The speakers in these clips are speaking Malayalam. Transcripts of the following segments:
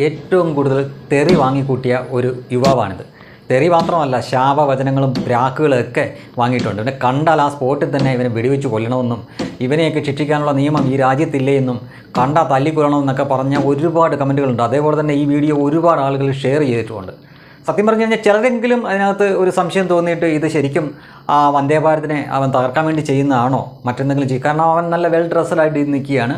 ഏറ്റവും കൂടുതൽ തെറി വാങ്ങിക്കൂട്ടിയ ഒരു യുവാവാണിത്. തെറി മാത്രമല്ല ശാപവചനങ്ങളും വചനങ്ങളും ഒക്കെ വാങ്ങിയിട്ടുണ്ട്. ഇവനെ കണ്ടാൽ ആ സ്പോട്ടിൽ തന്നെ ഇവനെ വെടിവെച്ച് കൊല്ലണമെന്നും ഇവനെയൊക്കെ ശിക്ഷിക്കാനുള്ള നിയമം ഈ രാജ്യത്തില്ലേ എന്നും കണ്ടാൽ തല്ലിക്കൊല്ലണമെന്നൊക്കെ പറഞ്ഞ ഒരുപാട് കമന്റുകളുണ്ട്. അതേപോലെ തന്നെ ഈ വീഡിയോ ഒരുപാട് ആളുകൾ ഷെയർ ചെയ്തിട്ടുമുണ്ട്. സത്യം പറഞ്ഞു കഴിഞ്ഞാൽ ചിലരെങ്കിലും അതിനകത്ത് ഒരു സംശയം തോന്നിയിട്ട് ഇത് ശരിക്കും ആ വന്ദേ ഭാരതിനെ അവൻ തകർക്കാൻ വേണ്ടി ചെയ്യുന്നതാണോ? മറ്റെന്തെങ്കിലും ചെയ്യും കാരണം അവൻ നല്ല വെൽ ഡ്രസ്സഡായിട്ട് നിൽക്കുകയാണ്.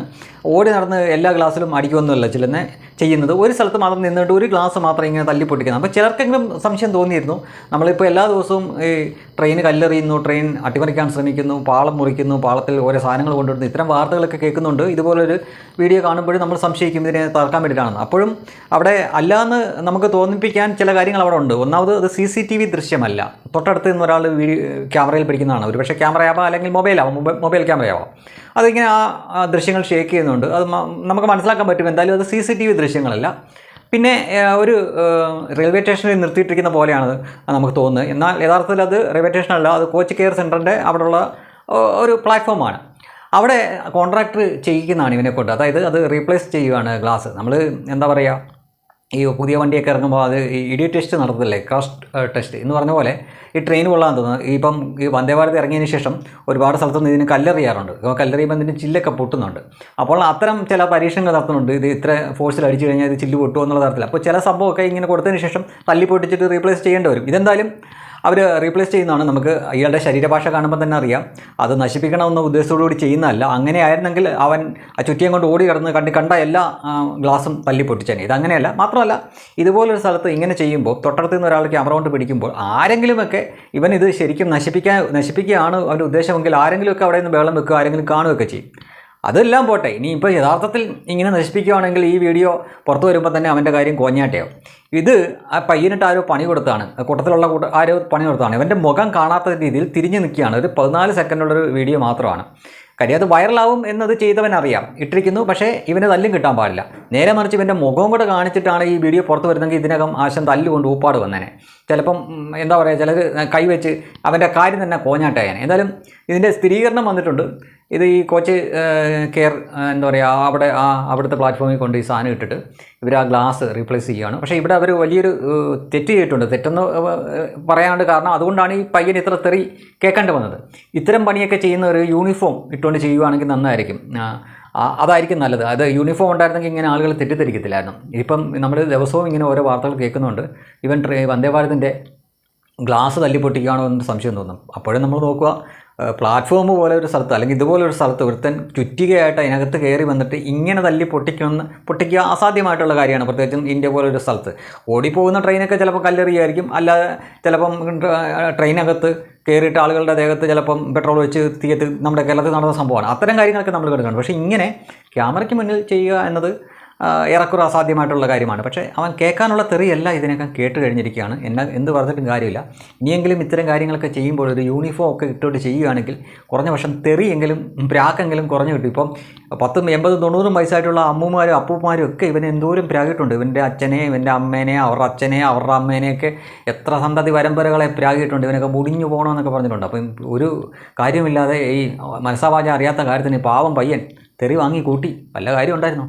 ഓടി നടന്ന് എല്ലാ ഗ്ലാസ്സിലും അടിക്കുമെന്നല്ല ചിലനെ ചെയ്യുന്നത്. ഒരു സ്ഥലത്ത് മാത്രം നിന്നിട്ട് ഒരു ഗ്ലാസ് മാത്രം ഇങ്ങനെ തല്ലി പൊട്ടിക്കുന്നത്. അപ്പോൾ ചിലർക്കെങ്കിലും സംശയം തോന്നിയിരുന്നു. നമ്മളിപ്പോൾ എല്ലാ ദിവസവും ഈ ട്രെയിൻ കല്ലെറിയുന്നു ട്രെയിൻ അട്ടിമറിക്കാൻ ശ്രമിക്കുന്നു പാളം മുറിക്കുന്നു പാളത്തിൽ ഓരോ സാധനങ്ങൾ കൊണ്ടുവരുന്നു. ഇത്തരം വാർത്തകളൊക്കെ കേൾക്കുന്നുണ്ട്. ഇതുപോലൊരു വീഡിയോ കാണുമ്പോഴും നമ്മൾ സംശയിക്കും ഇതിനെ തകർക്കാൻ വേണ്ടിയിട്ടാണെന്ന്. അപ്പോഴും അവിടെ അല്ലാന്ന് നമുക്ക് തോന്നിപ്പിക്കാൻ ചില കാര്യങ്ങൾ അവിടെ ഉണ്ട്. ഒന്നാമത് അത് സി സി ടി വി ദൃശ്യമല്ല. തൊട്ടടുത്ത് നിന്ന് ഒരാൾ വീഡിയോ ക്യാമറയിൽ പിടിക്കുന്നതാണ്. പക്ഷേ ക്യാമറയാവാം അല്ലെങ്കിൽ മൊബൈലാവാം മൊബൈൽ ക്യാമറയാവാം അതിങ്ങനെ ആ ആ ദൃശ്യങ്ങൾ ഷേക്ക് ചെയ്യുന്നുണ്ട്. അത് നമുക്ക് മനസ്സിലാക്കാൻ പറ്റും എന്തായാലും അത് സി സി ടി വി ദൃശ്യങ്ങളല്ല. പിന്നെ ഒരു റെയിൽവേ സ്റ്റേഷനിൽ നിർത്തിയിട്ടിരിക്കുന്ന പോലെയാണ് നമുക്ക് തോന്നുന്നത്. എന്നാൽ യഥാർത്ഥത്തിൽ അത് റെയിൽവേ സ്റ്റേഷനല്ല അത് കോച്ച് കെയർ സെന്ററിന്റെ അവിടെയുള്ള ഒരു പ്ലാറ്റ്ഫോമാണ് അവിടെ കോൺട്രാക്ടർ ചെയ്യിക്കുന്നതാണ് ഇവനെ കൊണ്ട് അതായത് അത് റീപ്ലേസ് ചെയ്യുകയാണ് ഗ്ലാസ് നമ്മൾ എന്താ പറയുക ഈ പുതിയ വണ്ടിയൊക്കെ ഇറങ്ങുമ്പോൾ അത് ഇടി ടെസ്റ്റ് നടത്തില്ലേ? ക്രാഷ് ടെസ്റ്റ് എന്ന് പറഞ്ഞ പോലെ ഈ ട്രെയിൻ കൊള്ളാൻ തോന്നുന്നു ഇപ്പം ഈ വന്ദേ ഭാരത് ഇറങ്ങിയതിന് ശേഷം ഒരുപാട് സ്ഥലത്തുനിന്ന് ഇതിന് കല്ലെറിയാറുണ്ട്. അപ്പോൾ കല്ലെറിയുമ്പോൾ ഇതിന് ചില്ലൊക്കെ പൊട്ടുന്നുണ്ട്. അപ്പോൾ അത്തരം ചില പരീക്ഷണങ്ങൾ നടത്തുന്നുണ്ട്. ഇത് ഇത്ര ഫോഴ്സിൽ അടിച്ചു കഴിഞ്ഞാൽ ഇത് ചില്ല് പൊട്ടുമോ എന്നുള്ള തരത്തിൽ അപ്പോൾ ചില സംഭവമൊക്കെ ഇങ്ങനെ കൊടുത്തതിന് ശേഷം തല്ലി പൊട്ടിച്ചിട്ട് റീപ്ലേസ് ചെയ്യേണ്ടി വരും. ഇതെന്തായാലും അവർ റീപ്ലേസ് ചെയ്യുന്നതാണ്. നമുക്ക് ഇയാളുടെ ശരീരഭാഷ കാണുമ്പോൾ തന്നെ അറിയാം. അത് നശിപ്പിക്കണമെന്ന ഉദ്ദേശത്തോടു കൂടി ചെയ്യുന്നതല്ല. അങ്ങനെ ആയിരുന്നെങ്കിൽ അവൻ ആ ചുറ്റിയും കൊണ്ട് ഓടി കിടന്ന് കണ്ട് കണ്ട എല്ലാ ഗ്ലാസും തല്ലി പൊട്ടിച്ചേനെ. ഇതങ്ങനെയല്ല മാത്രമല്ല ഇതുപോലൊരു സ്ഥലത്ത് ഇങ്ങനെ ചെയ്യുമ്പോൾ തൊട്ടടുത്ത് നിന്ന് ഒരാൾ ക്യാമറ കൊണ്ട് പിടിക്കുമ്പോൾ ആരെങ്കിലുമൊക്കെ ഇവൻ ഇത് ശരിക്കും നശിപ്പിക്കാൻ നശിപ്പിക്കുകയാണ് അവന്റെ ഉദ്ദേശമെങ്കിൽ ആരെങ്കിലുമൊക്കെ അവിടെ നിന്ന് ബഹളം വെക്കുക ആരെങ്കിലും കാണുകയൊക്കെ ചെയ്യും. അതെല്ലാം പോട്ടെ. ഇനി ഇപ്പോൾ യഥാർത്ഥത്തിൽ ഇങ്ങനെ നശിപ്പിക്കുകയാണെങ്കിൽ ഈ വീഡിയോ പുറത്തു വരുമ്പോൾ തന്നെ അവന്റെ കാര്യം കോഞ്ഞാട്ടയാവും. ഇത് ആ പയ്യനിട്ട് ആരോ പണി കൊടുത്താണ്. കൂട്ടത്തിലുള്ള കൂട്ട ആരോ പണി കൊടുത്താണ്. ഇവന്റെ മുഖം കാണാത്ത രീതിയിൽ തിരിഞ്ഞു നിൽക്കുകയാണ്. ഒരു പതിനാല് സെക്കൻഡുള്ളൊരു വീഡിയോ മാത്രമാണ്. കാര്യം അത് വൈറലാവും എന്നത് ചെയ്തവൻ അറിയാം. ഇട്ടിരിക്കുന്നു. പക്ഷേ ഇവന് തല്ലും കിട്ടാൻ പാടില്ല. നേരെ മറിച്ച് ഇവന്റെ മുഖവും കൂടെ കാണിച്ചിട്ടാണ് ഈ വീഡിയോ പുറത്ത് വരുന്നെങ്കിൽ ഇതിനകം ആശം തല്ലുകൊണ്ട് ഊപ്പാട് വന്നേനെ. ചിലപ്പം എന്താ പറയുക ചിലർ കൈവച്ച് അവന്റെ കാര്യം തന്നെ കോഞ്ഞാട്ടായാനെ എന്തായാലും ഇതിന്റെ സ്ഥിരീകരണം വന്നിട്ടുണ്ട്. ഇത് ഈ കോച്ച് കെയർ എന്താ പറയുക അവിടെ ആ അവിടുത്തെ പ്ലാറ്റ്ഫോമിൽ കൊണ്ട് ഈ സാധനം ഇട്ടിട്ട് ഇവർ ആ ഗ്ലാസ് റീപ്ലേസ് ചെയ്യുകയാണ്. പക്ഷേ ഇവിടെ അവർ വലിയൊരു തെറ്റ് ചെയ്തിട്ടുണ്ട്. തെറ്റെന്ന് പറയാണ്ട് കാരണം അതുകൊണ്ടാണ് ഈ പയ്യൻ ഇത്ര തെറി കേൾക്കേണ്ടി വന്നത്. ഇത്തരം പണിയൊക്കെ ചെയ്യുന്ന ഒരു യൂണിഫോം ഇട്ടുകൊണ്ട് ചെയ്യുവാണെങ്കിൽ നന്നായിരിക്കും. അതായിരിക്കും നല്ലത്. അത് യൂണിഫോം ഉണ്ടായിരുന്നെങ്കിൽ ഇങ്ങനെ ആളുകൾ തെറ്റിദ്ധരിക്കത്തില്ലായിരുന്നു. ഇപ്പം നമ്മൾ ദിവസവും ഇങ്ങനെ ഓരോ വാർത്തകൾ കേൾക്കുന്നുണ്ട്. ഇവൻ ട്രെ വന്ദേ ഭാരതിന്റെ ഗ്ലാസ് തല്ലി പൊട്ടിക്കുകയാണോ എന്ന് സംശയം തോന്നും. അപ്പോഴും നമ്മൾ നോക്കുക പ്ലാറ്റ്ഫോം പോലെ ഒരു സ്ഥലത്ത് അല്ലെങ്കിൽ ഇതുപോലെ ഒരു സ്ഥലത്ത് ഒരുത്തൻ ചുറ്റികയായിട്ട് അതിനകത്ത് കയറി വന്നിട്ട് ഇങ്ങനെ തല്ലി പൊട്ടിക്കുന്ന പൊട്ടിക്കുക അസാധ്യമായിട്ടുള്ള കാര്യമാണ്. പ്രത്യേകിച്ചും ഇന്ത്യ പോലെ ഒരു സ്ഥലത്ത്. ഓടിപ്പോകുന്ന ട്രെയിനൊക്കെ ചിലപ്പോൾ കല്ലെറിയായിരിക്കും. അല്ലാതെ ചിലപ്പം ട്രെയിനകത്ത് കയറിയിട്ട് ആളുകളുടെ ദേഹത്ത് ചിലപ്പം പെട്രോൾ വെച്ച് തീയത്ത് നമ്മുടെ കേരളത്തിൽ നടന്ന സംഭവമാണ്. അത്തരം കാര്യങ്ങളൊക്കെ നമ്മൾ കേൾക്കുന്നുണ്ട് പക്ഷേ ഇങ്ങനെ ക്യാമറയ്ക്ക് മുന്നിൽ ചെയ്യുക എന്നത് ഏറെക്കുറെ അസാധ്യമായിട്ടുള്ള കാര്യമാണ്. പക്ഷേ അവൻ കേൾക്കാനുള്ള തെറിയല്ല ഇതിനൊക്കെ കേട്ട് കഴിഞ്ഞിരിക്കുകയാണ്. എന്നാ എന്ത് പറഞ്ഞിട്ടും കാര്യമില്ല. ഇനിയെങ്കിലും ഇത്തരം കാര്യങ്ങളൊക്കെ ചെയ്യുമ്പോൾ ഒരു യൂണിഫോം ഒക്കെ ഇട്ടുകൊണ്ട് ചെയ്യുകയാണെങ്കിൽ കുറഞ്ഞ പക്ഷം തെറിയെങ്കിലും പ്രാക്കെങ്കിലും കുറഞ്ഞു കിട്ടും. ഇപ്പം പത്തും എൺപതും തൊണ്ണൂറും വയസ്സായിട്ടുള്ള അമ്മമാരും അപ്പൂമാരും ഒക്കെ ഇവന് എന്തോരം പ്രാഗിട്ടുണ്ട് ഇവന്റെ അച്ഛനെ ഇവന്റെ അമ്മേനെ അവരുടെ അച്ഛനെ അവരുടെ അമ്മേനെയൊക്കെ എത്ര സന്തതി പരമ്പരകളെ പ്രാഗിയിട്ടുണ്ട് ഇവനൊക്കെ മുടിഞ്ഞു പോകണമെന്നൊക്കെ പറഞ്ഞിട്ടുണ്ട്. അപ്പം ഒരു കാര്യമില്ലാതെ ഈ മനസ്സാവാചം അറിയാത്ത കാര്യത്തിന് പാവം പയ്യൻ തെറി വാങ്ങി കൂട്ടി. വല്ല കാര്യം ഉണ്ടായിരുന്നോ?